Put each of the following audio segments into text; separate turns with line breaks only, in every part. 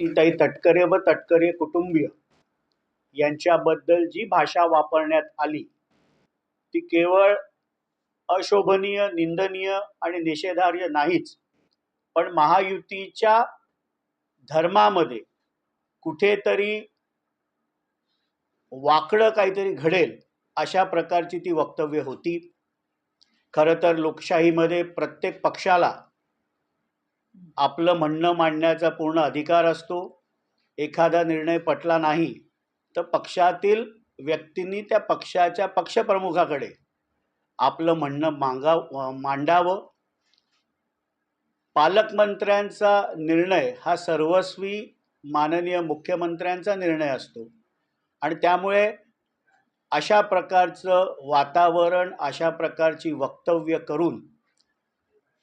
ताई तटकरे व तटकरे कुटुंबीय यांच्याबद्दल जी भाषा वापरण्यात आली ती केवळ अशोभनीय निंदनीय आणि निषेधार्य नाहीच पण महायुतीच्या धर्मामध्ये कुठेतरी वाकडं काहीतरी घडेल अशा प्रकारची ती वक्तव्य होती. खरं तर लोकशाहीमध्ये प्रत्येक पक्षाला आपलं म्हणणं मांडण्याचा पूर्ण अधिकार असतो. एखादा निर्णय पटला नाही तर पक्षातील व्यक्तींनी त्या पक्षाच्या पक्षप्रमुखाकडे आपलं म्हणणं मांगाव मांडावं. पालकमंत्र्यांचा निर्णय हा सर्वस्वी माननीय मुख्यमंत्र्यांचा निर्णय असतो. आणि त्यामुळे अशा प्रकारचं वातावरण अशा प्रकारची वक्तव्य करून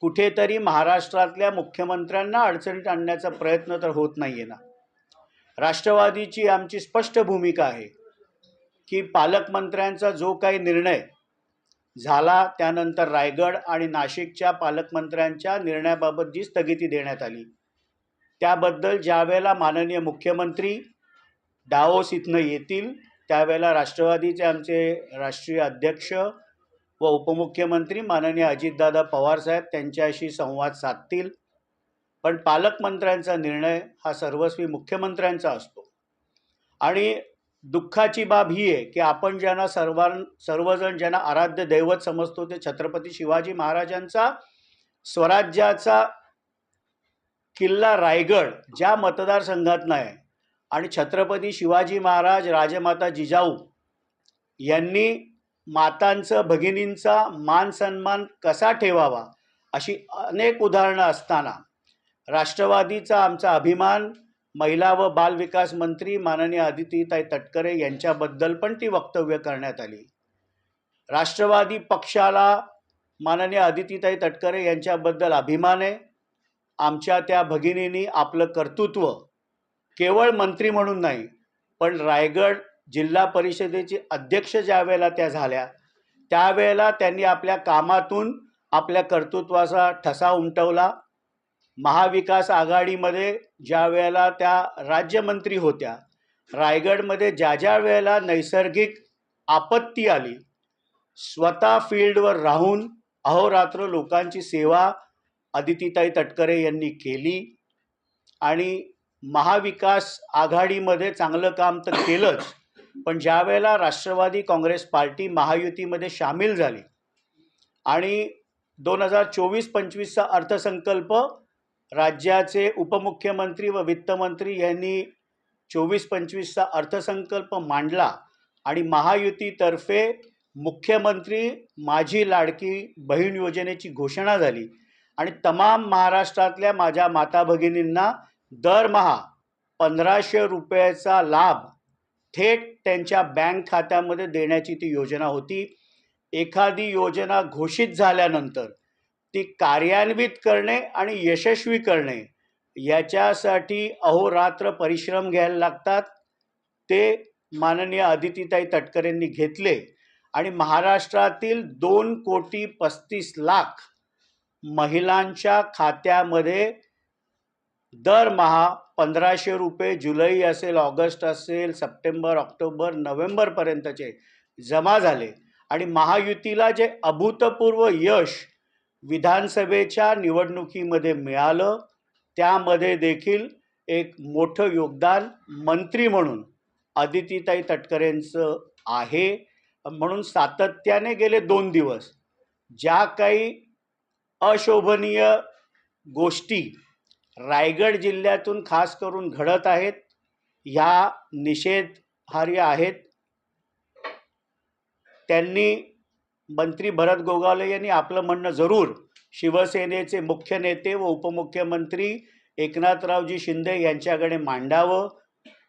कुठेतरी महाराष्ट्रातल्या मुख्यमंत्र्यांना अडचणीत आणण्याचा प्रयत्न तर होत नाही आहे ना. राष्ट्रवादीची आमची स्पष्ट भूमिका आहे की पालकमंत्र्यांचा जो काही निर्णय झाला त्यानंतर रायगड आणि नाशिकच्या पालकमंत्र्यांच्या निर्णयाबाबत जी स्थगिती देण्यात आली त्याबद्दल ज्यावेळेला माननीय मुख्यमंत्री डाओस इथनं येतील त्यावेळेला राष्ट्रवादीचे आमचे राष्ट्रीय अध्यक्ष व उपमुख्यमंत्री माननीय अजितदादा पवारसाहेब त्यांच्याशी संवाद साधतील. पण पालकमंत्र्यांचा निर्णय हा सर्वस्वी मुख्यमंत्र्यांचा असतो. आणि दुःखाची बाब ही आहे की आपण ज्यांना सर्वां सर्वजण ज्यांना आराध्य दैवत समजतो ते छत्रपती शिवाजी महाराजांचा स्वराज्याचा किल्ला रायगड ज्या मतदारसंघात आहे आणि छत्रपती शिवाजी महाराज राजमाता जिजाऊ यांनी मातांचं भगिनींचा मान सन्मान कसा ठेवावा? अशी अनेक उदाहरणं असताना राष्ट्रवादीचा आमचा अभिमान महिला व बालविकास मंत्री माननीय आदितीताई तटकरे यांच्याबद्दल पण ती वक्तव्य करण्यात आली. राष्ट्रवादी पक्षाला माननीय आदितीताई तटकरे यांच्याबद्दल अभिमान आहे. आमच्या त्या भगिनींनी आपलं कर्तृत्व केवळ मंत्री म्हणून नाही पण रायगड जिल्हा परिषदेचे अध्यक्ष ज्या वेळेला त्या झाल्या त्यावेळेला त्यांनी आपल्या कामातून आपल्या कर्तृत्वाचा ठसा उमटवला. महाविकास आघाडीमध्ये ज्या वेळेला त्या राज्यमंत्री होत्या रायगडमध्ये ज्या ज्या वेळेला नैसर्गिक आपत्ती आली स्वतः फील्डवर राहून अहोरात्र लोकांची सेवा अदितीताई तटकरे यांनी केली आणि महाविकास आघाडीमध्ये चांगलं काम तर केलंच पण ज्या वेळेला राष्ट्रवादी काँग्रेस पार्टी महायुतीमध्ये सामील झाली आणि दोन हजार चोवीस पंचवीसचा अर्थसंकल्प राज्याचे उपमुख्यमंत्री व वित्तमंत्री यांनी चोवीस पंचवीसचा अर्थसंकल्प मांडला आणि महायुतीतर्फे मुख्यमंत्री माझी लाडकी बहीण योजनेची घोषणा झाली. आणि तमाम महाराष्ट्रातल्या माझ्या माता भगिनींना दरमहा पंधराशे रुपयाचा लाभ थेट त्यांच्या बँक खात्यामध्ये देण्याची ती योजना होती. एखादी योजना घोषित झाल्यानंतर ती कार्यान्वित करणे आणि यशस्वी करणे याच्यासाठी अहोरात्र परिश्रम घ्यायला लागतात. ते माननीय अदितीताई तटकरेंनी घेतले आणि महाराष्ट्रातील दोन कोटी पस्तीस लाख महिलांच्या खात्यामध्ये दरमहा पंधराशे रुपये जुलै असेल ऑगस्ट असेल सप्टेंबर ऑक्टोबर नोव्हेंबरपर्यंतचे जमा झाले. आणि महायुतीला जे अभूतपूर्व यश विधानसभेच्या निवडणुकीमध्ये मिळालं त्यामध्ये देखील एक मोठं योगदान मंत्री म्हणून आदितीताई तटकरेंचं आहे. म्हणून सातत्याने गेले दोन दिवस. ज्या काही अशोभनीय गोष्टी रायगड जिल्ह्यातून खास करून घडत आहेत ह्या निषेधहार्य आहेत. त्यांनी मंत्री भरत गोगावले यांनी आपलं म्हणणं जरूर शिवसेनेचे मुख्य नेते व उपमुख्यमंत्री एकनाथरावजी शिंदे यांच्याकडे मांडावं.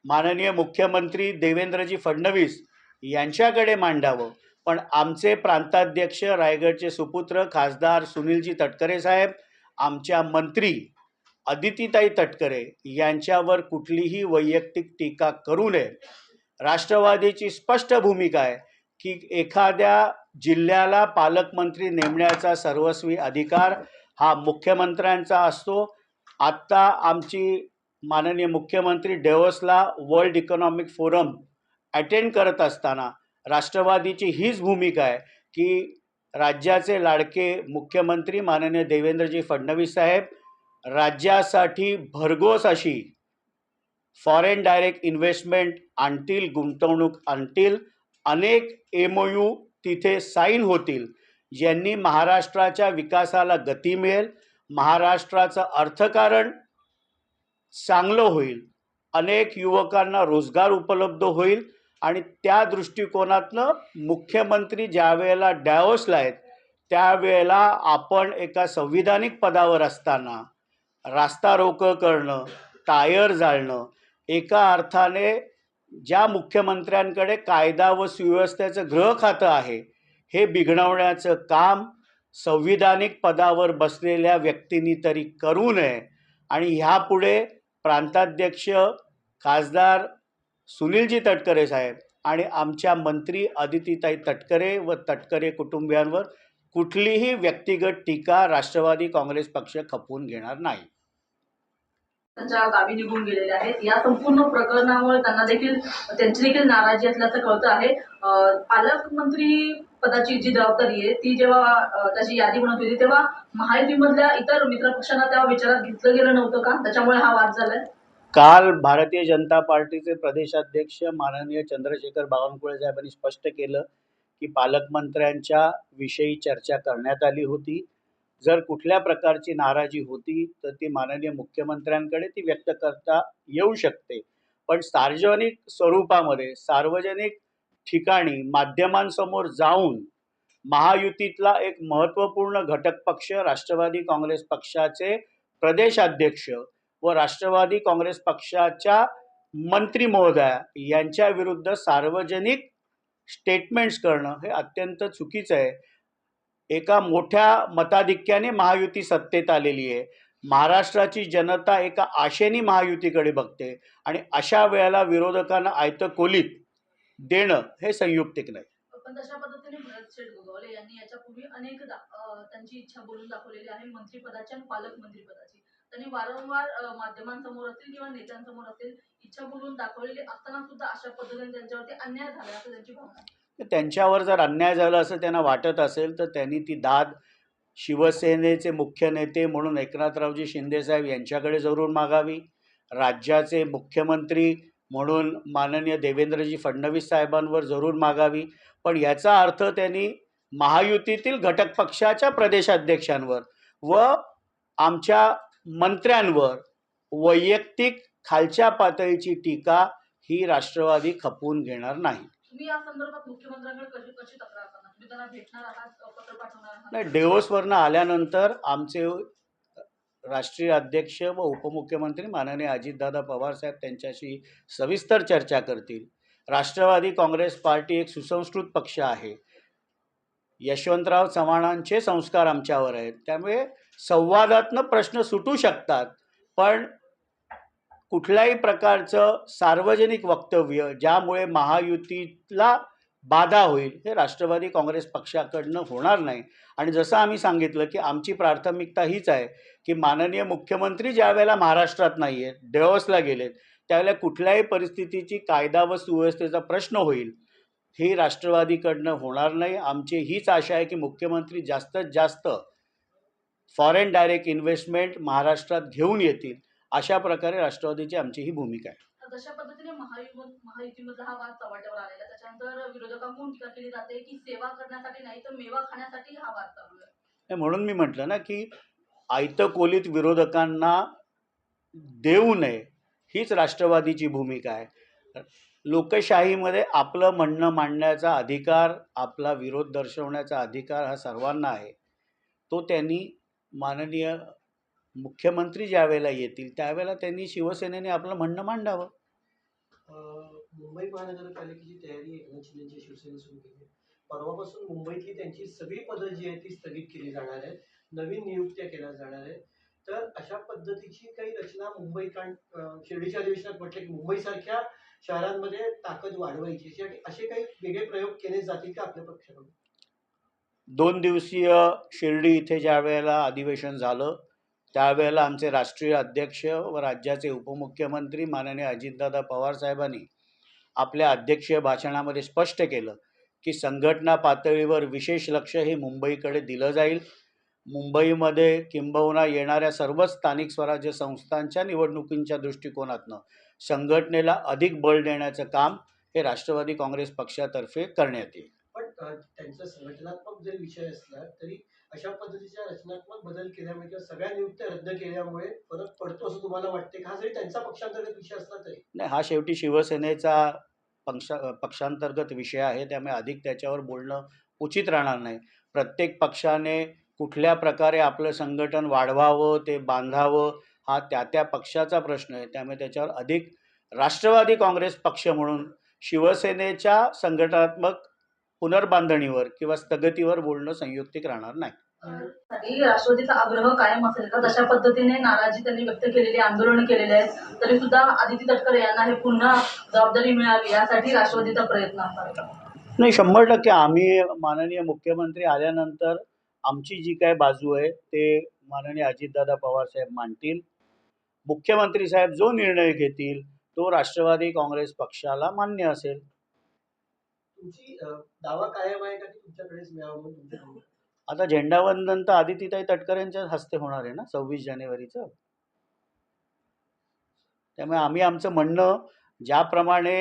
माननीय मुख्यमंत्री देवेंद्रजी फडणवीस यांच्याकडे मांडावं. पण आमचे प्रांताध्यक्ष रायगडचे सुपुत्र खासदार सुनीलजी तटकरे साहेब आमच्या मंत्री अदितीताई तटकरे यांच्यावर कुठलीही वैयक्तिक टीका करू नये. राष्ट्रवादीची स्पष्ट भूमिका आहे की एखाद्या जिल्ह्याला पालकमंत्री नेमण्याचा सर्वस्वी अधिकार हा मुख्यमंत्र्यांचा असतो. आत्ता आमची माननीय मुख्यमंत्री डेवसला वर्ल्ड इकॉनॉमिक फोरम अटेंड करत असताना राष्ट्रवादीची हीच भूमिका आहे की राज्याचे लाडके मुख्यमंत्री माननीय देवेंद्रजी फडणवीस साहेब राज्यासाठी भरघोस अशी फॉरेन डायरेक्ट इन्व्हेस्टमेंट आणतील गुंतवणूक आणतील. अनेक एम ओ यू तिथे साईन होतील ज्यांनी महाराष्ट्राच्या विकासाला गती मिळेल. महाराष्ट्राचं अर्थकारण चांगलं होईल. अनेक युवकांना रोजगार उपलब्ध होईल. आणि त्या दृष्टिकोनातनं मुख्यमंत्री ज्या वेळेला डॅओसला आहेत त्यावेळेला आपण एका संविधानिक पदावर असताना रास्ता रोकं करणं टायर जाळणं एका अर्थाने ज्या मुख्यमंत्र्यांकडे कायदा व सुव्यवस्थेचं गृह खातं आहे हे बिघडवण्याचं काम संविधानिक पदावर बसलेल्या व्यक्तींनी तरी करू नये. आणि ह्यापुढे प्रांताध्यक्ष खासदार सुनीलजी तटकरे साहेब आणि आमच्या मंत्री आदितीताई तटकरे व तटकरे कुटुंबियांवर कुठलीही व्यक्तिगत टीका राष्ट्रवादी काँग्रेस पक्ष खपवून घेणार नाही.
त्यांच्या गावी निघून गेलेले आहेत. या संपूर्ण प्रकरणामुळे त्यांना देखील त्यांची देखील नाराजी असल्याचं कळतं आहे. पालकमंत्री पदाची जी जबाबदारी आहे ती जेव्हा त्याची यादी बनवत होती तेव्हा महायुतीमधल्या इतर मित्रपक्षांना तेव्हा विचारात घेतलं गेलं नव्हतं का? त्याच्यामुळे हा वाद झालाय.
काल भारतीय जनता पार्टीचे प्रदेशाध्यक्ष माननीय चंद्रशेखर बावनकुळे साहेबांनी स्पष्ट केलं की पालकमंत्र्यांच्या विषयी चर्चा करण्यात आली होती. जर कुठल्या प्रकारची नाराजी होती तर ती माननीय मुख्यमंत्र्यांकडे ती व्यक्त करता येऊ शकते. पण सार्वजनिक स्वरूपामध्ये सार्वजनिक ठिकाणी माध्यमांसमोर जाऊन महायुतीतला एक महत्त्वपूर्ण घटक पक्ष राष्ट्रवादी काँग्रेस पक्षाचे प्रदेशाध्यक्ष व राष्ट्रवादी काँग्रेस पक्षाच्या मंत्री महोदया यांच्या विरुद्ध सार्वजनिक स्टेटमेंट्स करणं हे अत्यंत चुकीचं आहे. एका मोठ्या मताधिक्याने महायुती सत्तेत आलेली आहे. महाराष्ट्राची जनता एका आशेने महायुतीकडे बघते आणि अशा वेळेला विरोधकांना आयतं कोलीत देणं हे संयुक्तिक नाही.
पण तशा पद्धतीने भरत शेठ गोगावले यांनी याच्यापूर्वी अनेकदा त्यांची इच्छा बोलून दाखवलेली आहे मंत्रिपदाची आणि पालकमंत्रीपदाची त्यांनी वारंवार माध्यमांसमोर असतील किंवा नेत्यांसमोर असतील इच्छा बोलून दाखवलेली असताना सुद्धा अशा पद्धतीने त्यांच्यावरती अन्याय झाला असं त्यांची भावना
तर त्यांच्यावर जर अन्याय झाला असं त्यांना वाटत असेल तर त्यांनी ती दाद शिवसेनेचे मुख्य नेते म्हणून एकनाथरावजी शिंदेसाहेब यांच्याकडे जरूर मागावी. राज्याचे मुख्यमंत्री म्हणून माननीय देवेंद्रजी फडणवीस साहेबांवर जरूर मागावी. पण याचा अर्थ त्यांनी महायुतीतील घटक पक्षाच्या प्रदेशाध्यक्षांवर व आमच्या मंत्र्यांवर वैयक्तिक खालच्या पातळीची टीका ही राष्ट्रवादी खपवून घेणार नाही.
तुम्ही या संदर्भात मुख्यमंत्र्यांकडे कशी कशी तक्रार करणार? तुम्ही त्यांना भेटणार आहात पत्र पाठवणार आहात?
नाही डेव्होसवरनं आल्यानंतर आमचे राष्ट्रीय अध्यक्ष व उपमुख्यमंत्री माननीय अजितदादा पवार साहेब त्यांच्याशी सविस्तर चर्चा करतील. राष्ट्रवादी काँग्रेस पार्टी एक सुसंस्कृत पक्ष आहे. यशवंतराव चव्हाणांचे संस्कार आमच्यावर आहेत. त्यामुळे संवादातनं प्रश्न सुटू शकतात. पण कुठल्याही प्रकारचं सार्वजनिक वक्तव्य ज्यामुळे महायुतीला बाधा होईल हे राष्ट्रवादी काँग्रेस पक्षाकडनं होणार नाही. आणि जसं आम्ही सांगितलं की आमची प्राथमिकता हीच आहे की माननीय मुख्यमंत्री ज्यावेळेला महाराष्ट्रात नाही आहेत डेव्हसला गेलेत त्यावेळेला कुठल्याही परिस्थितीची कायदा व सुव्यवस्थेचा प्रश्न होईल ही राष्ट्रवादीकडनं होणार नाही. आमची हीच आशा आहे की मुख्यमंत्री जास्तीत जास्त फॉरेन डायरेक्ट इन्व्हेस्टमेंट महाराष्ट्रात घेऊन येतील. अशा प्रकारे राष्ट्रवादीची आमची ही भूमिका आहे.
तर तशा पद्धतीने महायुती महायुतीमधला हा वाद चव्हाट्यावर आलेला आहे. त्याच्यानंतर विरोधकांकडून टीका केली जाते की सेवा करण्यासाठी नाही तर मेवा खाण्यासाठी हा वाद चालू आहे.
हे म्हणून मी म्हटलं ना की आयतं कोलीत विरोधकांना देऊ नये हीच राष्ट्रवादीची भूमिका आहे. लोकशाहीमध्ये आपलं म्हणणं मांडण्याचा अधिकार आपला विरोध दर्शवण्याचा अधिकार हा सर्वांना आहे. तो त्यांनी माननीय मुख्यमंत्री ज्या वेळेला येतील त्यावेळेला त्यांनी शिवसेनेने आपलं म्हणणं मांडावं.
मुंबई महानगरपालिकेची तयारी एकनाथ शिंदेची शिवसेना सुरू केली. परवापासून मुंबईतली त्यांची सगळी पदं जी आहेत ती स्थगित केली जाणार आहेत. नवीन नियुक्त्या केल्या जाणार आहेत. तर अशा पद्धतीची काही रचना मुंबई कारण अ, शिर्डीच्या अधिवेशनात म्हटलं की मुंबईसारख्या शहरांमध्ये ताकद वाढवायची यासाठी असे काही वेगळे प्रयोग केले जातील का आपल्या पक्षाकडून?
दोन दिवसीय शिर्डी इथे ज्या वेळेला अधिवेशन झालं त्यावेळेला आमचे राष्ट्रीय अध्यक्ष व राज्याचे उपमुख्यमंत्री माननीय अजितदादा पवार साहेबांनी आपल्या अध्यक्षीय भाषणामध्ये स्पष्ट केलं की संघटना पातळीवर विशेष लक्ष हे मुंबईकडे दिलं जाईल. मुंबईमध्ये किंबहुना येणाऱ्या सर्वच स्थानिक स्वराज्य संस्थांच्या निवडणुकींच्या दृष्टिकोनातनं संघटनेला अधिक बळ देण्याचं काम हे राष्ट्रवादी काँग्रेस पक्षातर्फे करण्यात येईल.
पण त्यांचा संघटनात्मक जरी विषय असला तरी अशा पद्धतीच्या रचनात्मक बदल केल्यामुळे किंवा सगळ्या नियुक्त्या रद्द केल्यामुळे फरक पडतो असं तुम्हाला वाटते का? जरी त्यांचा पक्षांतर्गत विषय असला तरी.
नाही हा शेवटी शिवसेनेचा पक्षा पक्षांतर्गत विषय आहे त्यामुळे अधिक त्याच्यावर बोलणं उचित राहणार नाही. प्रत्येक पक्षाने कुठल्या प्रकारे आपलं संघटन वाढवावं ते बांधावं हा त्या त्या पक्षाचा प्रश्न आहे. त्यामुळे त्याच्यावर अधिक राष्ट्रवादी काँग्रेस पक्ष म्हणून शिवसेनेच्या संघटनात्मक पुनर्बांधणीवर किंवा स्थगितीवर बोलणं संयुक्तिक राहणार नाही.
राष्ट्रवादीचा आग्रह कायम असेल का? तशा पद्धतीने नाराजी त्यांनी व्यक्त केलेली आंदोलन केलेले आहेत तरी सुद्धा आदिती तटकरे यांना हे पुन्हा जबाबदारी मिळावी यासाठी राष्ट्रवादीचा प्रयत्न का
नाही शंभर टक्के आम्ही माननीय मुख्यमंत्री आल्यानंतर आमची जी काय बाजू आहे ते माननीय अजितदादा पवार साहेब मांडतील. मुख्यमंत्री साहेब जो निर्णय घेतील तो राष्ट्रवादी काँग्रेस पक्षाला मान्य असेल.
तुमची अ, दावा कायम आहे का की तुमच्याकडेच मिळावं म्हणून तुमच्याकडून?
आता झेंडावंदन तर आदितीताई तटकरे यांच्या हस्ते होणार आहे ना सव्वीस जानेवारीचं? त्यामुळे आम्ही आमचं म्हणणं ज्याप्रमाणे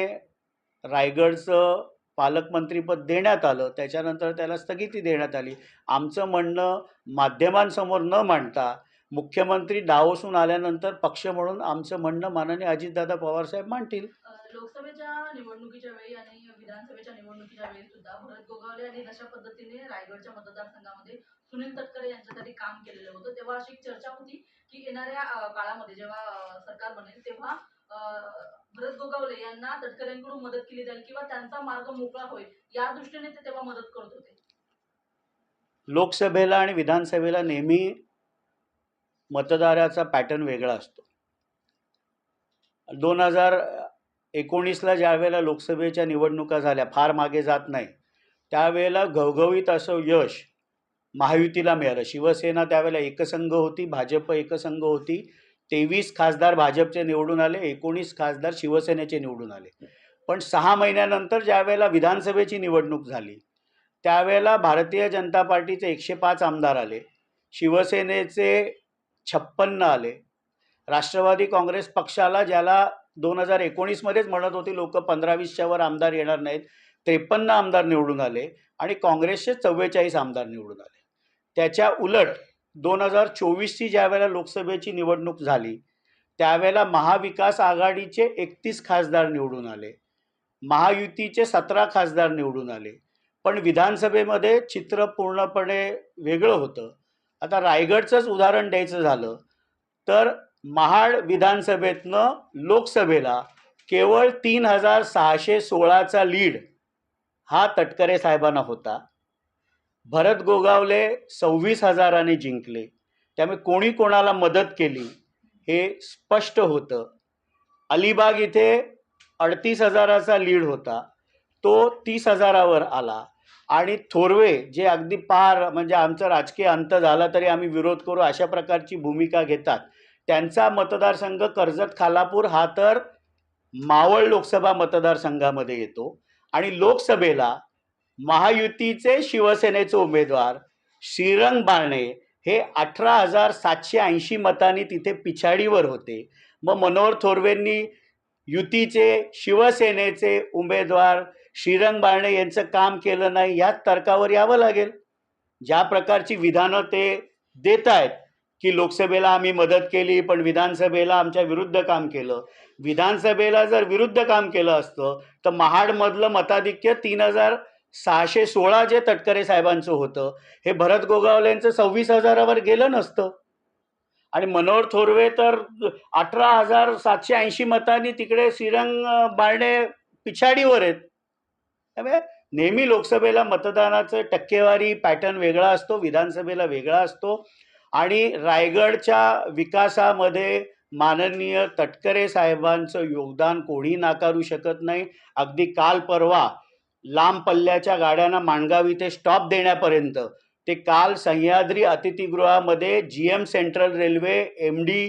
रायगडचं पालकमंत्रीपद देण्यात आलं त्याच्यानंतर त्याला स्थगिती देण्यात आली. आमचं म्हणणं माध्यमांसमोर न मांडता मुख्यमंत्री डावसून आल्यानंतर पक्ष म्हणून आमचं म्हणणं माननीय अजितदादा पवारसाहेब मांडतील.
लोकसभेच्या निवडणुकीच्या वेळी आणि विधानसभेच्या निवडणुकीच्या वेळी सुद्धा भरत गोगावले यांनी अशा पद्धतीने रायगडच्या मतदारसंघामध्ये सुनील तटकरे यांच्यासाठी काम केलेलं होतं. तेव्हा अशी चर्चा होती की येणाऱ्या काळामध्ये जेव्हा सरकार बनेल तेव्हा भरत गोगावले यांना तटकरेंकडून मदत केली जाईल किंवा त्यांचा मार्ग मोकळा होईल या दृष्टीने ते तेव्हा मदत करत होते.
लोकसभेला आणि विधानसभेला नेहमी मतदाराचा पॅटर्न वेगळा असतो. दोन हजार एकोणीसला ज्यावेळेला लोकसभेच्या निवडणुका झाल्या फार मागे जात नाही त्यावेळेला घवघवीत असं यश महायुतीला मिळालं. शिवसेना त्यावेळेला एकसंघ होती भाजप एकसंघ होती. तेवीस खासदार भाजपचे निवडून आले एकोणीस खासदार शिवसेनेचे निवडून आले. पण सहा महिन्यानंतर ज्यावेळेला विधानसभेची निवडणूक झाली त्यावेळेला भारतीय जनता पार्टीचे एकशे पाच आमदार आले शिवसेनेचे छप्पन्न आले. राष्ट्रवादी काँग्रेस पक्षाला ज्याला दोन हजार एकोणीसमध्येच म्हणत होती लोक पंधरा वीसच्यावर आमदार येणार नाहीत त्रेपन्न आमदार निवडून आले आणि काँग्रेसचे चव्वेचाळीस आमदार निवडून आले. त्याच्या उलट दोन हजार चोवीसची ज्यावेळेला लोकसभेची निवडणूक झाली त्यावेळेला महाविकास आघाडीचे एकतीस खासदार निवडून आले महायुतीचे सतरा खासदार निवडून आले. पण विधानसभेमध्ये चित्र पूर्णपणे वेगळं होतं. आता रायगडचंच उदाहरण द्यायचं झालं तर महाड विधानसभेतनं लोकसभेला केवळ तीन हजार सहाशे सोळाचा लीड हा तटकरे साहेबांना होता. भरत गोगावले सव्वीस हजाराने जिंकले. त्यामुळे कोणी कोणाला मदत केली हे स्पष्ट होतं. अलिबाग इथे अडतीस हजाराचा लीड होता. तो तीस हजारावर आला. आणि थोरवे जे अगदी पार म्हणजे आमचं राजकीय अंत झाला तरी आम्ही विरोध करू अशा प्रकारची भूमिका घेतात. त्यांचा मतदारसंघ कर्जत खालापूर हा तर मावळ लोकसभा मतदारसंघामध्ये येतो. आणि लोकसभेला महायुतीचे शिवसेनेचे उमेदवार श्रीरंग बाळणे हे अठरा हजार सातशे ऐंशी मतांनी तिथे पिछाडीवर होते. मग मनोहर थोरवेंनी युतीचे शिवसेनेचे उमेदवार श्रीरंग बाळणे यांचं काम केलं नाही याच तर्कावर यावं लागेल. ज्या प्रकारची विधानं ते देत आहेत की लोकसभेला आम्ही मदत केली पण विधानसभेला आमच्या विरुद्ध काम केलं. विधानसभेला जर विरुद्ध काम केलं असतं तर महाडमधलं मताधिक्य तीन हजार सहाशे सोळा जे तटकरे साहेबांचं होतं हे भरत गोगावलेंचं सव्वीस हजारावर गेलं नसतं. आणि मनोहर थोरवे तर अठरा हजार सातशे ऐंशी मतांनी तिकडे श्रीरंग बारणे पिछाडीवर आहेत. त्यामुळे नेहमी लोकसभेला मतदानाचं टक्केवारी पॅटर्न वेगळा असतो विधानसभेला वेगळा असतो. आणि रायगडच्या विकासामध्ये माननीय तटकरे साहेबांचं योगदान कोणी नाकारू शकत नाही. अगदी काल परवा लांब पल्ल्याच्या गाड्यांना माणगाव इथे स्टॉप देण्यापर्यंत. ते काल Sahyadri अतिथीगृहामध्ये G M central railway M D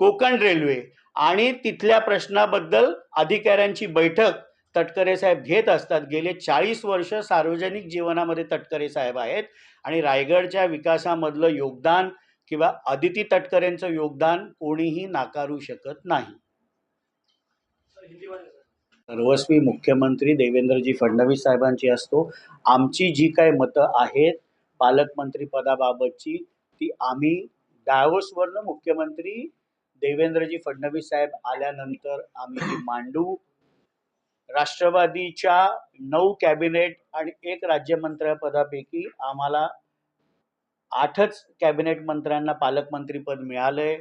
Konkan railway आणि तिथल्या प्रश्नाबद्दल अधिकाऱ्यांची बैठक तटकरे साहेब घेत असतात. गेले चाळीस वर्ष सार्वजनिक जीवनामध्ये तटकरे साहेब आहेत आणि रायगडच्या विकासामधलं योगदान किंवा अदिती तटकरेंचं योगदान कोणीही नाकारू शकत नाही. सर्वस्वी मुख्यमंत्री देवेंद्रजी फडणवीस साहेबांची असतो. आमची जी काय मतं आहेत पालकमंत्री पदाबाबतची ती आम्ही डायव्होर्सवरनं मुख्यमंत्री देवेंद्रजी फडणवीस साहेब आल्यानंतर आम्ही ती मांडू. राष्ट्रवादीच्या नऊ कॅबिनेट आणि एक राज्यमंत्र्यापदापैकी आम्हाला आठच कॅबिनेट मंत्र्यांना पालकमंत्रीपद मिळालंय.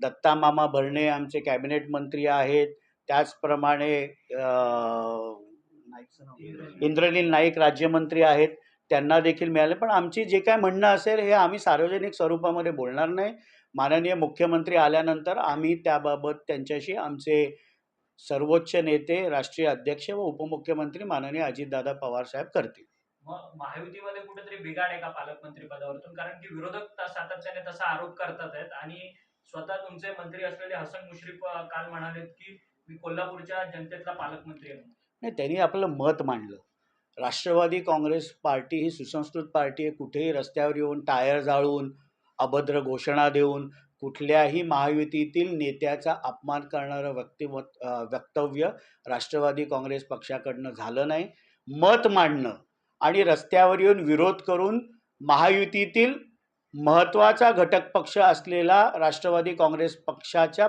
दत्ता मामा भरणे आमचे कॅबिनेट मंत्री आहेत. त्याचप्रमाणे इंद्रनील नाईक राज्यमंत्री आहेत. त्यांना देखील मिळाले. पण आमची जे काय म्हणणं असेल हे आम्ही सार्वजनिक स्वरूपामध्ये बोलणार नाही. माननीय मुख्यमंत्री आल्यानंतर आम्ही त्याबाबत त्यांच्याशी आमचे सर्वोच्च नेते राष्ट्रीय अध्यक्ष व उपमुख्यमंत्री माननीय अजितदादा पवार साहेब करतील.
मग महायुतीमध्ये कुठेतरी बिघाड आहे का पालकमंत्री पदावरतून कारण की विरोधक सातत्याने तसा आरोप करतात आहेत आणि स्वतः तुमचे मंत्री असलेले हसन मुश्रीफ काल म्हणालेत की मी कोल्हापूरच्या जनतेतला पालकमंत्री आहे.
नाही त्यांनी आपलं मत मांडलं. राष्ट्रवादी काँग्रेस पार्टी ही सुसंस्कृत पार्टी आहे. कुठेही रस्त्यावर येऊन टायर जाळून अभद्र घोषणा देऊन कुठल्याही महायुतीतील नेत्याचा अपमान करणारं व्यक्तिमत वक्तव्य राष्ट्रवादी काँग्रेस पक्षाकडनं झालं नाही. मत मांडणं आणि रस्त्यावर येऊन विरोध करून महायुतीतील महत्त्वाचा घटक पक्ष असलेला राष्ट्रवादी काँग्रेस पक्षाच्या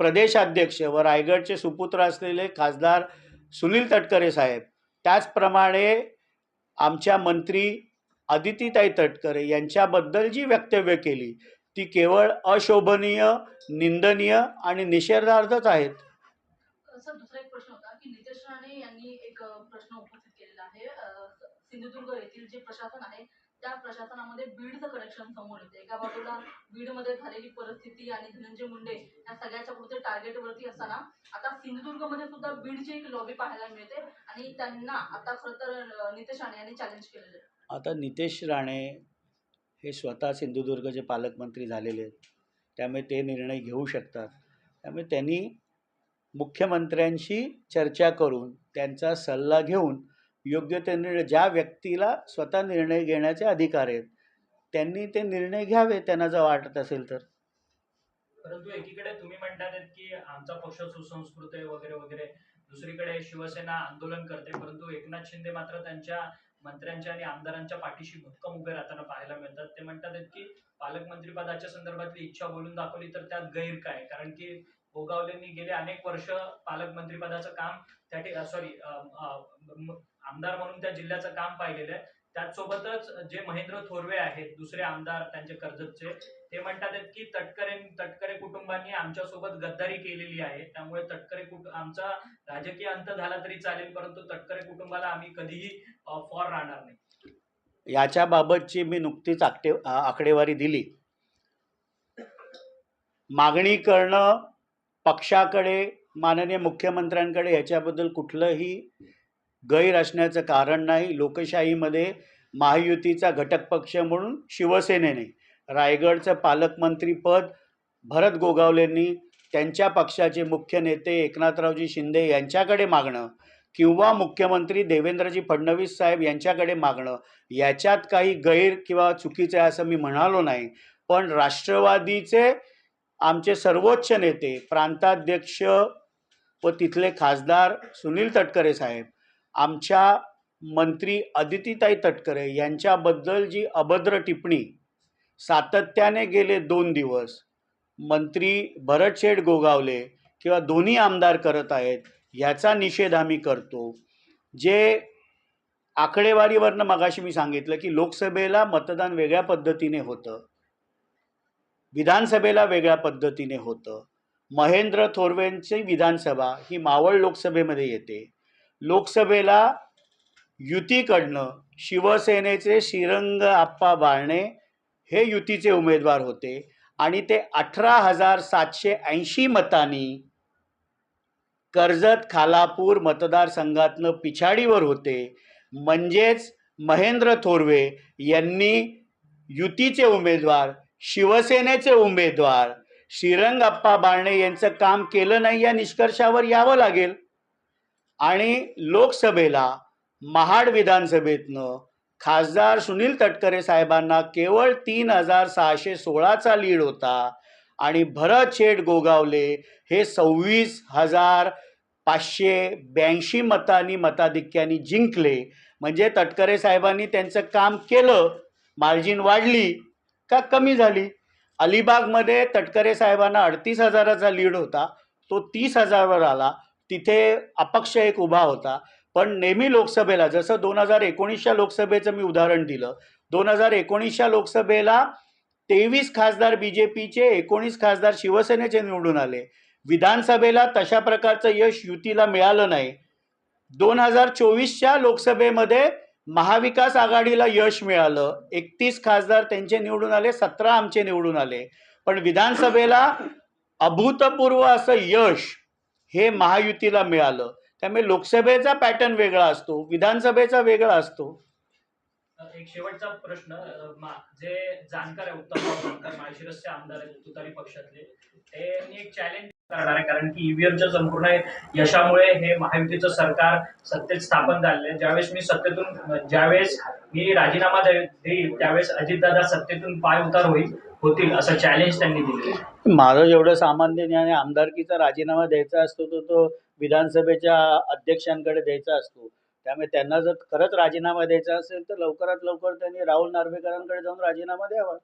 प्रदेशाध्यक्ष व रायगडचे सुपुत्र असलेले खासदार सुनील तटकरे साहेब त्याचप्रमाणे आमच्या मंत्री अदितीताई तटकरे यांच्याबद्दल जी वक्तव्य केली ती केवळ अशोभनीय निंदनीय आणि निषेधार्थच आहेत.
सर दुसरा एक प्रश्न होता की नितेश राणे यांनी एक प्रश्न उपस्थित केलेला आहे. सिंधुदुर्ग येथील जे प्रशासन आहे त्या प्रशासनामध्ये बीडचं कनेक्शन समोर येते. एका बाजूला बीडमध्ये झालेली परिस्थिती आणि धनंजय मुंडे या सगळ्याच्या पुढचे टार्गेटवरती असताना आता सिंधुदुर्गमध्ये सुद्धा बीडची एक लॉबी पाहायला मिळते आणि त्यांना आता खरं तर नितेश राणे यांनी चॅलेंज केलेलं आहे.
आता नितेश राणे हे स्वतः सिंधुदुर्गचे पालकमंत्री झालेले आहेत त्यामुळे ते निर्णय घेऊ शकतात. त्यामुळे त्यांनी मुख्यमंत्र्यांशी चर्चा करून त्यांचा सल्ला घेऊन योग्य ते निर्णय ज्या व्यक्तीला स्वतः निर्णय घेण्याचे अधिकार आहेत त्यांनी ते निर्णय घ्यावे त्यांना जर वाटत असेल तर.
परंतु एकीकडे तुम्ही म्हणतात की आमचा पक्ष सुसंस्कृत आहे वगैरे वगैरे. दुसरीकडे शिवसेना आंदोलन करते परंतु एकनाथ शिंदे मात्र त्यांच्या मंत्र्यांच्या आणि आमदारांच्या पाठीशी भक्कम उभे राहताना पाहायला मिळतात. ते म्हणतात की पालकमंत्री पदाच्या संदर्भातली इच्छा बोलून दाखवली तर त्यात गैर काय? कारण की भोगावलेंनी गेले अनेक वर्ष पालकमंत्री पदाचं काम त्या सॉरी आमदार म्हणून त्या जिल्ह्याचं काम पाहिलेलं आहे. त्याचसोबतच जे महेंद्र थोरवे आहेत दुसरे आमदार त्यांचे कर्जतचे ते म्हणतात की तटकरे तटकरे कुटुंबांनी आमच्यासोबत गद्दारी केलेली आहे. त्यामुळे तटकरे कुट आमचा राजकीय अंत झाला तरी चालेल परंतु तटकरे कुटुंबाला आम्ही कधीही फॉर राहणार नाही.
याच्याबाबतची मी नुकतीच आकटे आकडेवारी दिली. मागणी करणं पक्षाकडे माननीय मुख्यमंत्र्यांकडे याच्याबद्दल कुठलंही गैर असण्याचं कारण नाही. लोकशाहीमध्ये महायुतीचा घटक पक्ष म्हणून शिवसेनेने रायगडचं पालकमंत्रीपद भरत गोगावलेंनी त्यांच्या पक्षाचे मुख्य नेते एकनाथरावजी शिंदे यांच्याकडे मागणं किंवा मुख्यमंत्री देवेंद्रजी फडणवीस साहेब यांच्याकडे मागणं याच्यात काही गैर किंवा चुकीचं आहे असं मी म्हणालो नाही. पण राष्ट्रवादीचे आमचे सर्वोच्च नेते प्रांताध्यक्ष व तिथले खासदार सुनील तटकरे साहेब आमच्या मंत्री अदितीताई तटकरे यांच्याबद्दल जी अभद्र टिप्पणी सातत्याने गेले दोन दिवस. मंत्री भरतशेठ गोगावले किंवा दोन्ही आमदार करत आहेत याचा निषेध आम्ही करतो. जे आकडेवारीवरनं मगाशी मी सांगितलं की लोकसभेला मतदान वेगळ्या पद्धतीने होतं. विधानसभेला वेगळ्या पद्धतीने होतं. महेंद्र थोरवेंची विधानसभा ही मावळ लोकसभेमध्ये येते. लोकसभेला युतीकडनं शिवसेनेचे श्रीरंग आप्पा बाळणे हे युतीचे उमेदवार होते आणि ते अठरा हजार सातशे ऐंशी मतांनी कर्जत खालापूर मतदारसंघातनं पिछाडीवर होते. म्हणजेच महेंद्र थोरवे यांनी युतीचे उमेदवार शिवसेनेचे उमेदवार श्रीरंगप्पा बारणे यांचं काम केलं नाही या निष्कर्षावर यावं लागेल. आणि लोकसभेला महाड विधानसभेतनं खासदार सुनील तटकरे साहेबांना केवळ तीन हजार सहाशे सोळाचा लीड होता आणि भरत शेठ गोगावले हे सव्वीस हजार पाचशे ब्याऐंशी मतांनी मताधिक्याने जिंकले. म्हणजे तटकरे साहेबांनी त्यांचं काम केलं मार्जिन वाढली का कमी झाली? अलिबागमध्ये तटकरे साहेबांना अडतीस हजाराचा लीड होता. तो तीस हजारावर आला. तिथे अपक्ष एक उभा होता. पण नेहमी लोकसभेला जसं दोन हजार एकोणीसच्या लोकसभेचं मी उदाहरण दिलं दोन हजार एकोणीसच्या लोकसभेला तेवीस खासदार बी जे पीचे एकोणीस खासदार शिवसेनेचे निवडून आले. विधानसभेला तशा प्रकारचं यश युतीला मिळालं नाही. दोन हजार चोवीसच्या लोकसभेमध्ये महाविकास आघाडीला यश मिळालं. एकतीस खासदार त्यांचे निवडून आले सतरा आमचे निवडून आले. पण विधानसभेला अभूतपूर्व असं यश हे महायुतीला मिळालं. त्यामुळे लोकसभेचा पॅटर्न वेगळा असतो विधानसभेचा वेगळा असतो.
एक शेवटचा प्रश्न जे जाणकार आहे उत्तम जाणकार माळशिरसचे आमदार आहेत तुतारी पक्षातले ते एक चॅलेंज करणार आहे कारण की ईव्हीएमच्या संपूर्ण यशामुळे हे महायुतीचं सरकार सत्तेत स्थापन झालेलं आहे. ज्यावेळेस मी सत्तेतून ज्यावेळेस मी राजीनामा देईल त्यावेळेस अजितदादा सत्तेतून पाय उतार होईल. होतील असं चॅलेंज त्यांनी दिले
माझं जेवढं सामान्य ज्ञान आमदारकीचा राजीनामा द्यायचा असतो तो तो विधानसभेच्या अध्यक्षांकडे द्यायचा असतो. त्यामुळे त्यांना जर खरंच राजीनामा द्यायचा असेल तर लवकरात लवकर त्यांनी राहुल नार्वेकरांकडे जाऊन राजीनामा द्यावा.